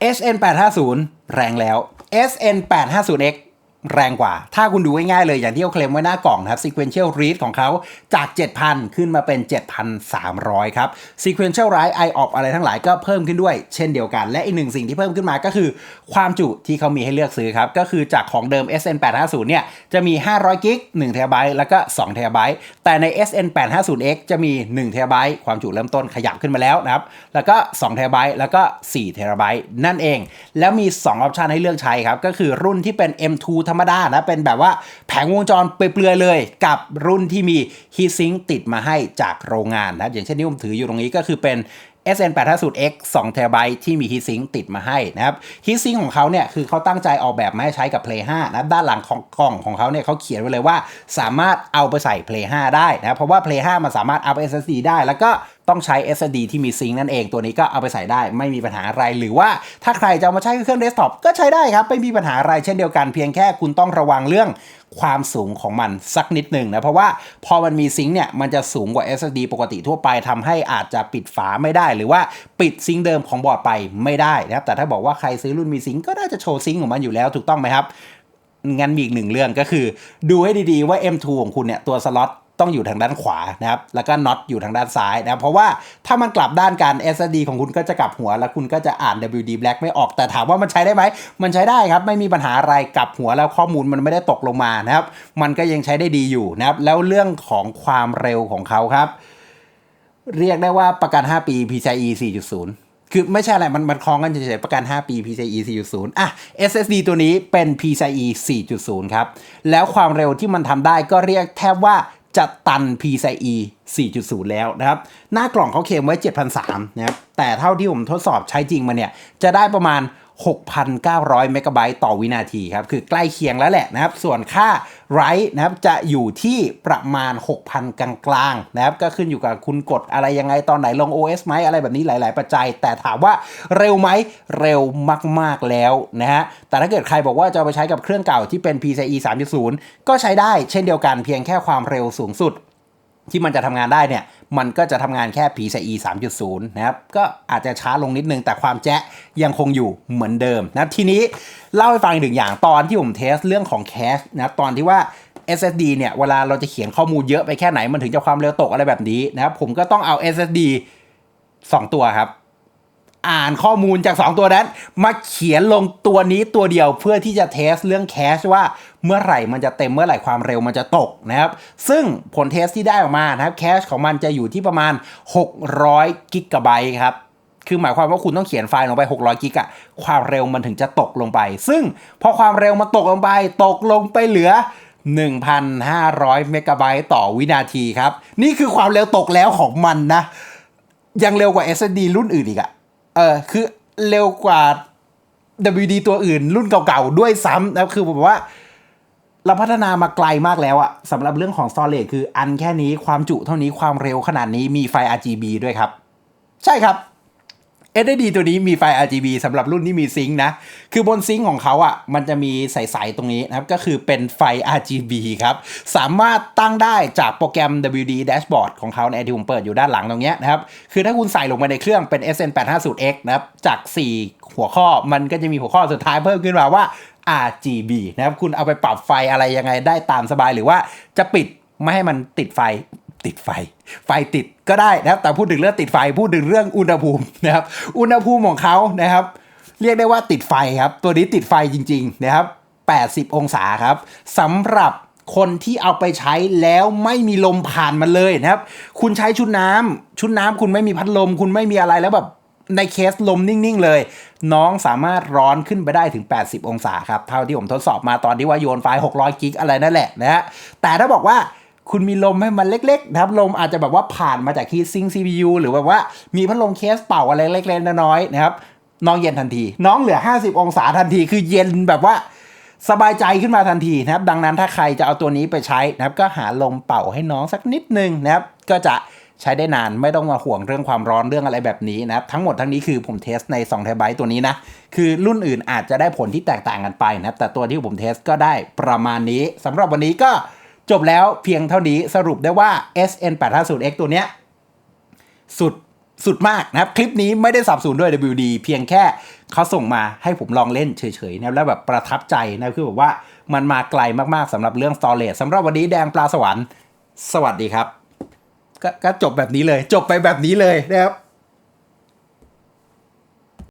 SN 850 แรงแล้ว SN 850X แรงกว่า ถ้าคุณดูง่ายๆเลยอย่างที่เขาเคลมไว้หน้ากล่องนะครับ sequential read ของเขาจาก 7,000 ขึ้นมาเป็น 7,300 ครับ sequential write IOP อะไรทั้งหลายก็เพิ่มขึ้นด้วยเช่นเดียวกัน และอีกหนึ่งสิ่งที่เพิ่มขึ้นมาก็คือ ความจุที่เขามีให้เลือกซื้อครับ ก็คือจากของเดิม SN 850เนี่ยจะมี 500กิก1 t b แล้วก็2 t b แต่ใน SN 850X จะมี1 t b ความจุเริ่มต้นขยับขึ้นมาแล้วนะครับแล้วก็2 t b แล้วก็4 t b นั่นเอง แล้วมี 2 ออปชันให้เลือกใช้ครับก็คือรุ่นที่เป็น M2 ธรรมดานะเป็นแบบว่าแผงวงจรเปลือยเลยกับรุ่นที่มี heatsink ติดมาให้จากโรงงานนะครับอย่างเช่นที่ผมถืออยู่ตรงนี้ก็คือเป็น SN 850X 2 t b ที่มี heatsink ติดมาให้นะครับ heatsink ของเขาเนี่ยคือเขาตั้งใจออกแบบมาให้ใช้กับ Play 5นะด้านหลังของกล่องของเขาเนี่ยเขาเขียนไว้เลยว่าสามารถเอาไปใส่ Play 5 ได้นะเพราะว่า Play 5 มันสามารถเอาไป SSD ได้ แล้วก็ ต้องใช้ SSD ที่มีซิงค์นั่นเองตัวนี้ก็เอาไปใส่ได้ไม่มีปัญหาอะไร หรือว่าถ้าใครจะเอามาใช้กับเครื่องเดสก์ท็อปก็ใช้ได้ครับ ไม่มีปัญหาอะไรเช่นเดียวกันเพียงแค่คุณต้องระวังเรื่องความสูงของมันสักนิดหนึ่งนะ เพราะว่าพอมันมีซิงค์เนี่ย มันจะสูงกว่า SSD ปกติทั่วไปทำให้อาจจะปิดฝาไม่ได้ หรือว่าปิดซิงค์เดิมของบอร์ดไปไม่ได้นะครับ แต่ถ้าบอกว่าใครซื้อรุ่นมีซิงค์ก็น่าจะโชว์ซิงค์ของมันอยู่แล้วถูกต้องไหมครับงั้นมีอีกหนึ่งเรื่องก็คือ ดูให้ดีๆว่า M2 ของคุณเนี่ย ตัวสล็อต ต้องอยู่ทางด้านขวานะครับแล้วก็น็อตอยู่ทางด้านซ้ายนะเพราะว่าถ้ามันกลับด้านกัน SSD ของคุณก็จะกลับหัว แล้วคุณก็จะอ่าน WD Black ไม่ออกแต่ถามว่ามันใช้ได้ไหม มันใช้ได้ครับไม่มีปัญหาอะไรกลับหัวแล้วข้อมูลมันไม่ได้ตกลงมานะครับ มันก็ยังใช้ได้ดีอยู่นะครับ แล้วเรื่องของความเร็วของเขาครับ เรียกได้ว่าประกัน 5 ปี PCIe 4.0คือไม่ใช่อะไร มันมันคล้องกันเฉยๆ ประกัน 5 ปี PCIe 4.0 อะ SSD ตัวนี้เป็น PCIe 4.0 ครับ แล้วความเร็วที่มันทำได้ก็เรียกแทบว่า จะตัน PCIe 4.0 แล้วนะครับ หน้ากล่องเขาเคลมไว้ 7,300 นะครับ แต่เท่าที่ผมทดสอบใช้จริงมาเนี่ย จะได้ประมาณ 6,900 เมกะไบต์ต่อวินาทีครับ คือใกล้เคียงแล้วแหละนะครับ ส่วนค่า write นะครับจะอยู่ที่ประมาณ 6,000 กลางๆนะครับ ก็ขึ้นอยู่กับคุณกดอะไรยังไงตอนไหนลง OS ไหมอะไรแบบนี้หลาย ๆ ปัจจัย แต่ถามว่าเร็วไหมเร็วมากๆแล้วนะฮะ แต่ถ้าเกิดใครบอกว่าจะไปใช้กับเครื่องเก่าที่เป็น PCIe 3.0 ก็ใช้ได้เช่นเดียวกันเพียงแค่ความเร็วสูงสุด ที่มันจะทำงานได้เนี่ย มันก็จะทำงานแค่ PCIe 3.0 นะครับ ก็อาจจะช้าลงนิดนึง แต่ความแจ๊ะยังคงอยู่เหมือนเดิมนะ ทีนี้เล่าให้ฟังอีกหนึ่งอย่างตอนที่ผมเทสเรื่องของแคชนะ ตอนที่ว่า SSD เนี่ยเวลาเราจะเขียนข้อมูลเยอะไปแค่ไหนมันถึงจะความเร็วตกอะไรแบบนี้นะครับ ผมก็ต้องเอา SSD 2 ตัวครับ อ่านข้อมูลจาก 2 ตัวนั้น มาเขียนลงตัวนี้ตัวเดียวเพื่อที่จะเทสเรื่องแคชว่าเมื่อไหร่มันจะเต็มเมื่อไหร่ความเร็วมันจะตกนะครับ ซึ่งผลเทสที่ได้ออกมานะครับแคชของมันจะอยู่ที่ประมาณ 600กิกะไบต์ครับคือหมายความว่าคุณต้องเขียนไฟล์ลงไป 600 กิกะความเร็วมันถึงจะตกลงไป ซึ่งพอความเร็วมันตกลงไป ตกลงไปเหลือ 1,500 เมกะไบต์ต่อวินาทีครับ นี่คือความเร็วตกแล้วของมันนะ ยังเร็วกว่า SSD รุ่นอื่นอีกอะ เออคือเร็วกว่า WD ตัวอื่น รุ่นเก่าๆ ด้วยซ้ำนะคือผมว่า เราพัฒนามาไกลมากแล้วอะสำหรับเรื่องของ storage คืออันแค่นี้ความจุเท่านี้ความเร็วขนาดนี้มีไฟ RGB ด้วยครับ ใช่ครับ SSD ตัวนี้มีไฟ RGB สำหรับรุ่นที่มีซิงค์นะ คือบนซิงค์ของเขาอะ่ะ มันจะมีใสๆตรงนี้นะครับ ก็คือเป็นไฟ RGB ครับ สามารถตั้งได้จากโปรแกรม WD Dashboard ของเขาในที่ผมเปิดอยู่ด้านหลังตรงเนี้ยนะครับ คือถ้าคุณใส่ลงไปในเครื่องเป็น SN850X นะครับ จาก 4 หัวข้อมันก็จะมีหัวข้อสุดท้ายเพิ่มขึ้นมาว่า RGB นะครับ คุณเอาไปปรับไฟอะไรยังไงได้ตามสบายหรือว่าจะปิดไม่ให้มันติดไฟ ติดไฟ ไฟติดก็ได้นะครับแต่พูดถึงเรื่องติดไฟพูดถึงเรื่องอุณหภูมินะครับอุณหภูมิของเขานะครับ เรียกได้ว่าติดไฟครับ ตัวนี้ติดไฟจริง ๆ นะครับ 80 องศาครับสำหรับคนที่เอาไปใช้แล้วไม่มีลมผ่านมันเลยนะครับ คุณใช้ชุดน้ำชุดน้ำคุณไม่มีพัดลม คุณไม่มีอะไรแล้วแบบในเคสลมนิ่งๆเลย น้องสามารถร้อนขึ้นไปได้ถึง 80 องศาครับ เท่าที่ผมทดสอบมาตอนที่ว่าโยนไฟล์600 กิกอะไรนั่นแหละนะฮะแต่ถ้าบอกว่า คุณมีลมให้มันเล็กๆนะครับลมอาจจะแบบว่าผ่านมาจากคีย์ซิง CPU หรือแบบว่ามีพัดลมเคสเป่าอะไรเล็กๆน้อยๆนะครับน้องเย็นทันที น้องเหลือ 50 องศาทันที คือเย็นแบบว่าสบายใจขึ้นมาทันทีนะครับ ดังนั้นถ้าใครจะเอาตัวนี้ไปใช้นะครับ ก็หาลมเป่าให้น้องสักนิดนึงนะครับ ก็จะใช้ได้นานไม่ต้องมาห่วงเรื่องความร้อนเรื่องอะไรแบบนี้นะครับ ทั้งหมดทั้งนี้คือผมเทสใน2 t b ตัวนี้นะ คือรุ่นอื่นอาจจะได้ผลที่แตกต่างกันไปนะครับ แต่ตัวที่ผมเทสก็ได้ประมาณนี้สำหรับวันนี้ก็ จบแล้วเพียงเท่านี้สรุปได้ว่า SN850X ตัวเนี้ยสุดสุดมากนะครับ คลิปนี้ไม่ได้สับสนด้วย WD เพียงแค่เขาส่งมาให้ผมลองเล่นเฉยๆนะครับแล้วแบบประทับใจนะคือแบบว่ามันมาไกลมากๆสำหรับเรื่อง storage สำหรับวันนี้แดงปลาสวรรค์ สวัสดีครับกก็จบแบบนี้เลย จบไปแบบนี้เลยนะครับ